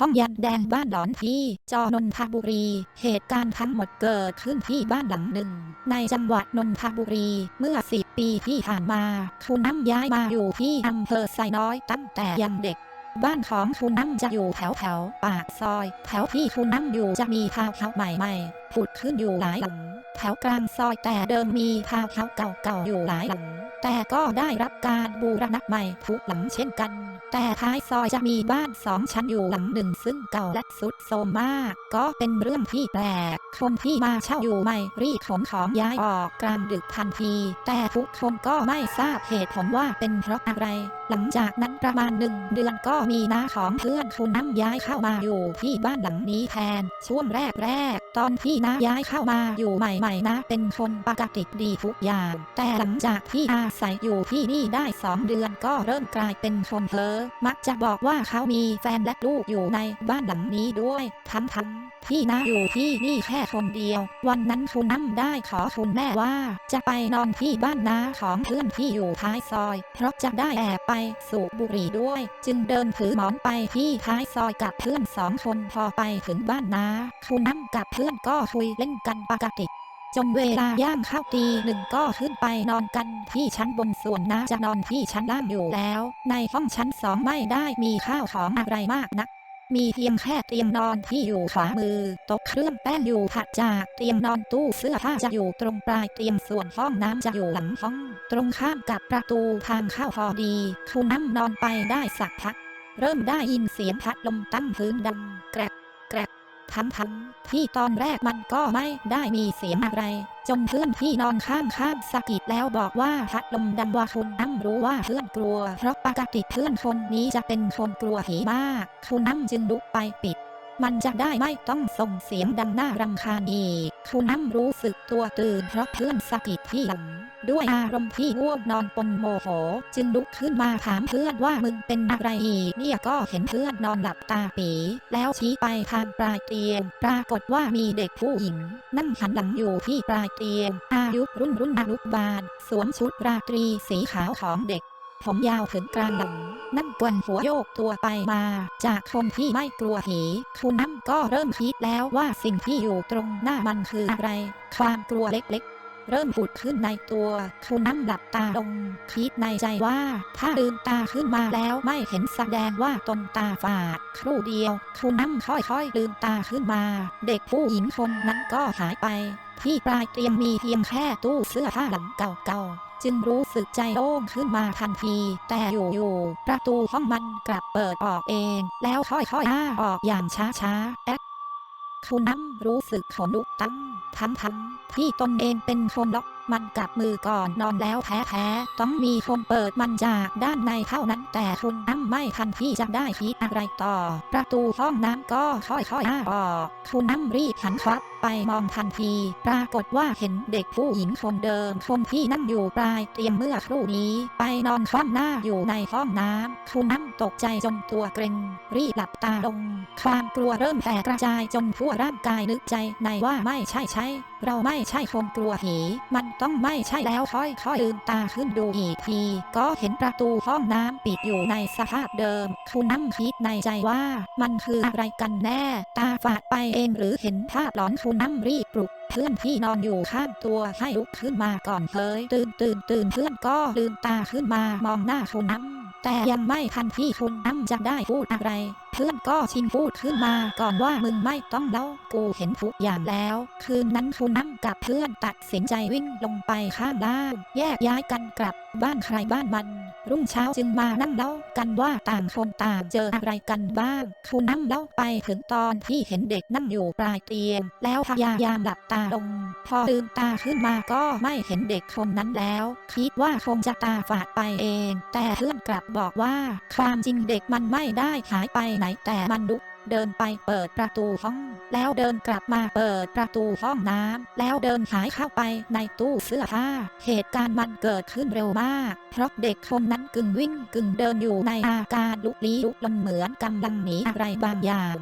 ห้องยันแดงบ้านดอนที่จอนนทบุรี เหตุการณ์ทั้งหมดเกิดขึ้นที่บ้านหลังหนึ่ง ในจังหวัดนนทบุรีเมื่อสิปีที่ผ่านมา คุณน้ำย้ายมาอยู่ที่อำเภอไซน้อยตั้งแต่ยังเด็ก บ้านของคุณน้ำจะอยู่แถวแถวๆปากซอย แถวที่คุณน้ำอยู่จะมีทาวน์เฮาส์ใหม่ๆผุดขึ้นอยู่หลายหลัง แถวกลางซอยแต่เดิมมีทาวน์เฮาส์เก่าๆอยู่หลายหลัง แต่ก็ได้รับการบูรณะใหม่ทุกหลังเช่นกัน แต่ท้ายซอยจะมีบ้านสองชั้นอยู่หลังหนึ่งซึ่งเก่าและสุดโทรมมาก ก็เป็นเรื่องที่แปลก คนที่มาเช่าอยู่ใหม่รีบขนของย้ายออกกลางดึกทันที แต่ทุกคนก็ไม่ทราบเหตุผลว่าเป็นเพราะอะไร หลังจากนั้นประมาณหนึ่งเดือนก็มีน้าของเพื่อนคุณน้ำย้ายเข้ามาอยู่ที่บ้านหลังนี้แทน ช่วงแรกแรกๆตอนที่น้าย้ายเข้ามาอยู่ใหม่ๆนะเป็นคนปกติดีทุกอย่าง แต่หลังจากที่อาศัยอยู่ที่นี่ได้สองเดือนก็เริ่มกลายเป็นคนเพ้อมักจะบอกว่าเขามีแฟนและลูกอยู่ในบ้านหลังนี้ด้วย ทั้งๆที่น้าอยู่ที่นี่แค่คนเดียว วันนั้นคุณน้ำได้ขอคุณแม่ว่า จะไปนอนที่บ้านน้าของเพื่อนที่อยู่ท้ายซอย เพราะจะได้แอบไปสูบบุหรี่ด้วย จึงเดินถือหมอนไปที่ท้ายซอยกับเพื่อนสองคนพอไปถึงบ้านน้าคุณน้ำกับเพื่อนก็คุยเล่นกันปกติ จนเวลาย่างเข้าตีหนึ่งก็ขึ้นไปนอนกันที่ชั้นบนส่วนน้าจะนอนที่ชั้นล่างอยู่แล้ว ในห้องชั้นสองไม่ได้มีข้าวของอะไรมากนัก มีเพียงแค่เตียงนอนที่อยู่ขวามือโต๊ะเครื่องแป้งอยู่ถัดจากเตียงนอนตู้เสื้อผ้าจะอยู่ตรงปลายเตียงส่วนห้องน้ำจะอยู่หลังห้อง ตรงข้ามกับประตูทางเข้าพอดีคุณน้ำนอนไปได้สักพัก เริ่มได้ยินเสียงพัดลมตั้งพื้นดังแกรกแกรก ทั้งทั้งที่ตอนแรกมันก็ไม่ได้มีเสียงอะไร จนเพื่อนที่นอนข้างข้างสะกิดแล้วบอกว่าพัดลมดังว่าคุณน้ำรู้ว่าเพื่อนกลัว เพราะปกติเพื่อนคนนี้จะเป็นคนกลัวผีมาก คุณน้ำจึงลุกไปปิด มันจะได้ไม่ต้องส่งเสียงดังน่ารำคาญอีก คุณน้ำรู้สึกตัวตื่นเพราะเพื่อนสะกิดที่หลัง ด้วยอารมณ์ที่ง่วงนอนปนโมโห จึงลุกขึ้นมาถามเพื่อนว่ามึงเป็นอะไรอีกเนี่ยก็เห็นเพื่อนนอนหลับตาปีแล้วชี้ไปทางปลายเตียง ปรากฏว่ามีเด็กผู้หญิง นั่งหันหลังอยู่ที่ปลายเตียง อายุรุ่นรุ่นอนุบาล สวมชุดราตรีสีขาวของเด็ก ผมยาวถึงกลางหลัง นั่งกวนหัวโยกตัวไปมา จากคนที่ไม่กลัวผีคุณน้ำก็เริ่มคิดแล้วว่าสิ่งที่อยู่ตรงหน้ามันคืออะไร ความกลัวเล็กๆ เริ่มผุดขึ้นในตัวคุณน้ำหลับตาลง คิดในใจว่า ถ้าลืมตาขึ้นมาแล้วไม่เห็นแสดงว่าตนตาฝาด ครู่เดียว คุณน้ำค่อยๆ ลืมตาขึ้นมา เด็กผู้หญิงคนนั้นก็หายไป ที่ปลายเตียงมีเพียงแค่ตู้เสื้อผ้าหลังเก่าๆ จึงรู้สึกใจโล่งขึ้นมาทันที แต่อยู่ๆประตูห้องมันกลับเปิดออกเอง แล้วค่อยๆอ้าออกอย่างช้าๆแอ๊ะคุณน้ำรู้สึกขนลุกตั้งทั้งๆที่ตนเองเป็นคนล็อกมันกับมือก่อนนอนแล้วแท้ๆต้องมีคนเปิดมันจากด้านในเท่านั้นแต่คุณน้ำไม่ทันที่จะได้คิดอะไรต่อ ประตูห้องน้ำก็ค่อยๆอ้าออกคุณน้ำรีบหันควับไปมองทันที ปรากฏว่าเห็นเด็กผู้หญิงคนเดิมคนที่นั่งอยู่ปลายเตียงเมื่อครู่นี้ ไปนอนคว่ำหน้าอยู่ในห้องน้ำคุณน้ำตกใจจนตัวเกร็งรีบหลับตาลง ความกลัวเริ่มแผ่กระจายจนทั่วร่างกายนึกใจในว่าไม่ใช่ใช่เราไม่ใช่คนกลัวผี มันต้องไม่ใช่แล้วค่อยๆลืมตาขึ้นดูอีกที ก็เห็นประตูห้องน้ำปิดอยู่ในสภาพเดิม คุณน้ำคิดในใจว่ามันคืออะไรกันแน่ ตาฝาดไปเองหรือเห็นภาพหลอนคุณน้ำรีบปลุกเพื่อนที่นอนอยู่ข้างตัวให้ลุกขึ้นมาก่อนเฮ้ยตื่นตื่นตื่นเพื่อนก็ลืมตาขึ้นมามองหน้าคุณน้ำ แต่ยังไม่ทันที่คุณน้ำจะได้พูดอะไร เพื่อนก็ชิงพูดขึ้นมาก่อนว่ามึงไม่ต้องเล่ากูเห็นทุกอย่างแล้ว คืนนั้นคุณน้ำกับเพื่อนตัดสินใจวิ่งลงไปข้างล่าง แยกย้ายกันกลับบ้านใครบ้านมัน รุ่งเช้าจึงมานั่งเล่ากันว่าต่างคนต่างเจออะไรกันบ้างคุณนั่งเล่าไปถึงตอนที่เห็นเด็กนั่งอยู่ปลายเตียง แล้วพยายามหลับตาลง พอลืมตาขึ้นมาก็ไม่เห็นเด็กคนนั้นแล้ว คิดว่าคงจะตาฝาดไปเอง แต่เพื่อนกลับบอกว่า ความจริงเด็กมันไม่ได้หายไปไหนแต่มันลุก เดินไปเปิดประตูห้อง แล้วเดินกลับมาเปิดประตูห้องน้ำแล้วเดินหายเข้าไปในตู้เสื้อผ้า เหตุการณ์มันเกิดขึ้นเร็วมาก เพราะเด็กคนนั้นกึ่งวิ่งกึ่งเดินอยู่ในอาการลุกลี้ลุกลนเหมือนกำลังหนีอะไรบางอย่าง